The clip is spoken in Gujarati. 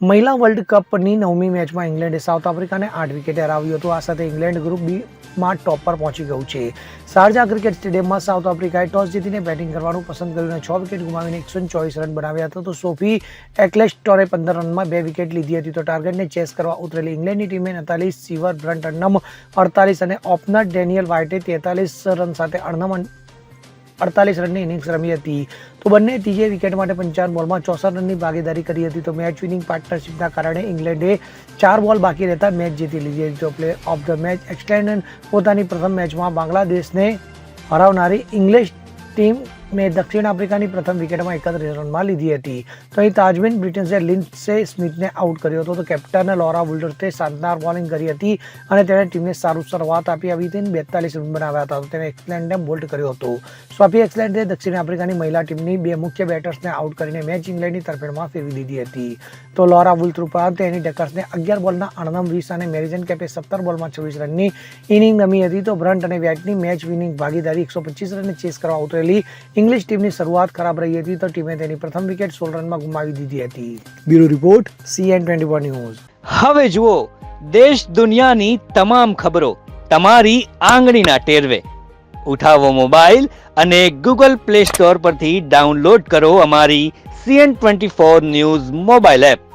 મહિલા વર્લ્ડ કપની નવમી મેચમાં ઇંગ્લેન્ડે સાઉથ આફ્રિકાને આઠ વિકેટે હરાવ્યું હતું. આ સાથે ઇંગ્લેન્ડ ગ્રુપ બીમાં ટોપ પર પહોંચી ગયું છે. શારજા ક્રિકેટ સ્ટેડિયમમાં સાઉથ આફ્રિકાએ ટોસ જીતીને બેટિંગ કરવાનું પસંદ કર્યું અને છ વિકેટ ગુમાવીને એકસો ચોવીસ રન બનાવ્યા હતા. તો સોફી એક્લેસ્ટોરે પંદર રનમાં બે વિકેટ લીધી હતી. તો ટાર્ગેટને ચેસ કરવા ઉતરેલી ઇંગ્લેન્ડની ટીમે નતાલીસ, સિવર બ્રન્ટ અણનમ અડતાલીસ અને ઓપનર ડેનિયલ વાઇટે તેતાલીસ રન સાથે અર્ણમ અડતાલીસ રનની ઇનિંગ્સ રમી હતી. તો બંને ત્રીજે વિકેટ માટે પંચાવન બોલમાં ચોસઠ રનની ભાગીદારી કરી હતી. તો મેચ વિનિંગ પાર્ટનરશિપના કારણે ઇંગ્લેન્ડે ચાર બોલ બાકી રહેતા મેચ જીતી લીધી હતી. તો પ્લે ઓફ ધ મેચ એક્સટેન્ડન પોતાની પ્રથમ મેચમાં બાંગ્લાદેશને હરાવનારી ઇંગ્લિશ ટીમ મેં દક્ષિણ આફ્રિકાની પ્રથમ વિકેટમાં એકત્રીસ રનમાં લીધી હતી. તો અહીં તાજમેન બ્રિટન્સે લિન્સે સ્મિથને આઉટ કર્યો હતો. તો કેપ્ટન લોરા વુલ્ડર્સે શાનદાર બોલિંગ કરી હતી અને તેણે ટીમને સારું શરૂઆત આપી. આવી હતી બેતાલીસ રન બનાવ્યા હતા. તો તેણે એક્સલેન્ડને બોલ્ટ કર્યો હતો. સ્વાફી એક્સલેન્ડે દક્ષિણ આફ્રિકાની મહિલા ટીમની બે મુખ્ય બેટર્સને આઉટ કરીને મેચ ઇંગ્લેન્ડની તરફેણમાં ફેરવી દીધી હતી. તો લોરા વુલ્ટ ઉપરાંત તેની ડકર્સને અગિયાર બોલના અણનમ વીસ અને મેરિજન કેપે સત્તર બોલમાં છવ્વીસ રનની ઇનિંગ રમી હતી. તો બ્રન્ટ અને વ્યાટની મેચ વિનિંગ ભાગીદારી એકસો પચીસ રનને ચેસ કરવા ઉતરેલી. ઇંગ્લિશ ટીમની શરૂઆત ખરાબ રહી હતી તો ટીમે તેની પ્રથમ વિકેટ સોળ રનમાં ગુમાવી દીધી હતી. Bureau report CN twenty one news. હવે જુઓ દેશ દુનિયાની તમામ ખબરો તમારી આંગળીના ટેરવે. ઉઠાવો મોબાઈલ અને ગૂગલ પ્લે સ્ટોર પરથી ડાઉનલોડ કરો અમારી CN twenty four news mobile app.